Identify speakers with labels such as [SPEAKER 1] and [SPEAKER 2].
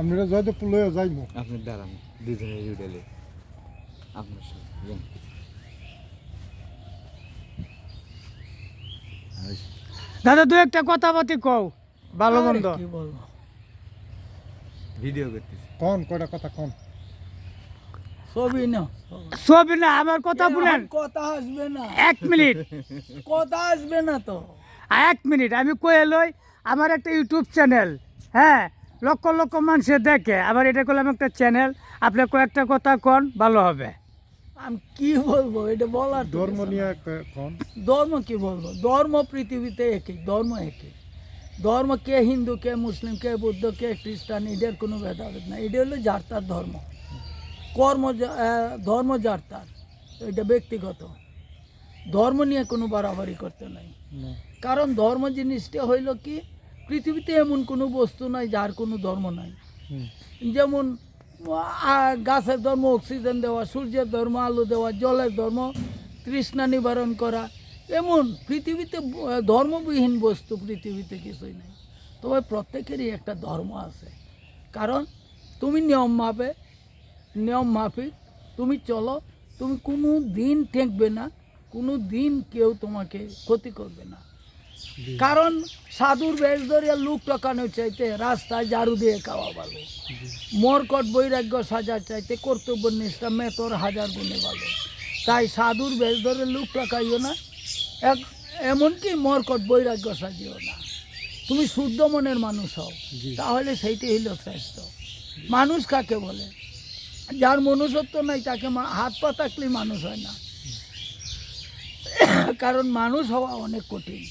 [SPEAKER 1] আমরা জয়দেবপুর লয়ে যাইমু।
[SPEAKER 2] আপনি দাঁড়ান দুজনের ইউডেলে আপনার সাথে যান।
[SPEAKER 3] দাদা দু একটা কথাবার্তি কও ভালো মন্দ।
[SPEAKER 4] কি বলব?
[SPEAKER 2] ভিডিও করতেছি।
[SPEAKER 1] কোন কয়টা কথা কোন?
[SPEAKER 4] ছবি না
[SPEAKER 3] ছবি না আমার কথা
[SPEAKER 4] এখন কথা আসবে না।
[SPEAKER 3] এক মিনিট।
[SPEAKER 4] কথা আসবে না তো।
[SPEAKER 3] এক মিনিট আমি কয়ে লই আমার একটা ইউটিউব চ্যানেল হ্যাঁ? লক্ষ লক্ষ মানুষে দেখে। আবার এটা করলাম একটা চ্যানেল আপনি কয়েকটা কথা কন ভালো হবে।
[SPEAKER 4] আমি কি বলব? এটা বলার
[SPEAKER 1] ধর্ম নিয়ে।
[SPEAKER 4] ধর্ম কি বলব? ধর্ম পৃথিবীতে একই ধর্ম একই। ধর্ম কে হিন্দু কে মুসলিম কে বৌদ্ধ কে খ্রিস্টান এদের কোনো ভেদাভেদ না এটা হলো যার তার ধর্ম। কর্ম ধর্ম যার তার এটা ব্যক্তিগত। ধর্ম নিয়ে কোনো বাড়াবাড়ি করতে নাই। কারণ ধর্ম জিনিসটা হইল কি পৃথিবীতে এমন কোনো বস্তু নাই যার কোনো ধর্ম নাই। যেমন গাছের ধর্ম অক্সিজেন দেওয়া সূর্যের ধর্ম আলো দেওয়া জলের ধর্ম তৃষ্ণা নিবারণ করা এমন পৃথিবীতে ধর্মবিহীন বস্তু পৃথিবীতে কিছুই নেই। তবে প্রত্যেকেরই একটা ধর্ম আছে। কারণ তুমি নিয়ম মাপে নিয়ম মাফিক তুমি চলো তুমি কোনো দিন ঠেকবে না কোনো দিন কেউ তোমাকে ক্ষতি করবে না। কারণ সাধুর বেশ ধরিয়া লুক টকানোর চাইতে রাস্তায় ঝাড়ু দিয়ে খাওয়া ভালো। মরকট বৈরাগ্য সাজার চাইতে কর্তব্য নিষ্ঠা মেতর হাজার গুণে ভালো। তাই সাধুর বেশ ধরে লুক টাকাইও না এক এমনকি মরকট বৈরাগ্য সাজিও না। তুমি শুদ্ধ মনের মানুষ হও তাহলে সেইটাই হইল শ্রেষ্ঠ। মানুষ কাকে বলে? যার মনুষ্যত্ব নাই তাকে হাত পা থাকলেই মানুষ হয় না। কারণ মানুষ হওয়া অনেক কঠিন।